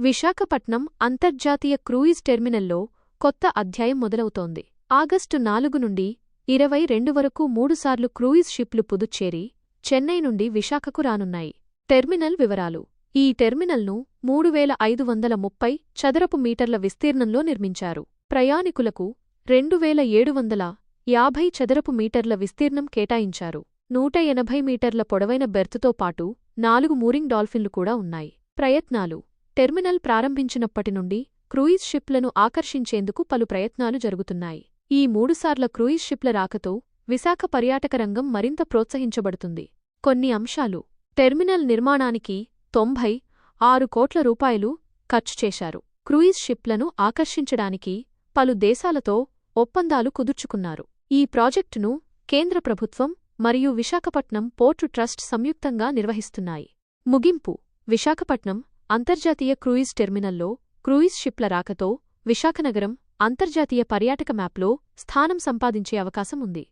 విశాఖపట్నం అంతర్జాతీయ క్రూయిజ్ టెర్మినల్లో కొత్త అధ్యాయం మొదలవుతోంది. ఆగస్టు నాలుగు నుండి ఇరవై రెండు వరకు మూడుసార్లు క్రూయిజ్ షిప్లు పుదుచ్చేరి చెన్నై నుండి విశాఖకు రానున్నాయి. టెర్మినల్ వివరాలు. ఈ టెర్మినల్ను మూడు వేల ఐదు వందల ముప్పై చదరపు మీటర్ల విస్తీర్ణంలో నిర్మించారు. ప్రయాణికులకు రెండు వేల ఏడు వందల యాభై చదరపు మీటర్ల విస్తీర్ణం కేటాయించారు. నూట ఎనభై మీటర్ల పొడవైన బెర్తుతో పాటు నాలుగు మూరింగ్ డాల్ఫిన్లు కూడా ఉన్నాయి. ప్రయత్నాలు. టెర్మినల్ ప్రారంభించినప్పటి నుండి క్రూయిజ్ షిప్లను ఆకర్షించేందుకు పలు ప్రయత్నాలు జరుగుతున్నాయి. ఈ మూడుసార్ల క్రూయిజ్ షిప్ల రాకతో విశాఖ పర్యాటక రంగం మరింత ప్రోత్సహించబడుతుంది. కొన్ని అంశాలు. టెర్మినల్ నిర్మాణానికి తొంభై ఆరు కోట్ల రూపాయలు ఖర్చు చేశారు. క్రూయిజ్ షిప్లను ఆకర్షించడానికి పలు దేశాలతో ఒప్పందాలు కుదుర్చుకున్నారు. ఈ ప్రాజెక్టును కేంద్ర ప్రభుత్వం మరియు విశాఖపట్నం పోర్టు ట్రస్ట్ సంయుక్తంగా నిర్వహిస్తున్నాయి. ముగింపు. విశాఖపట్నం అంతర్జాతీయ క్రూయిజ్ టెర్మినల్లో క్రూయిజ్ షిప్ల రాకతో విశాఖనగరం అంతర్జాతీయ పర్యాటక మ్యాప్లో స్థానం సంపాదించే అవకాశం ఉంది.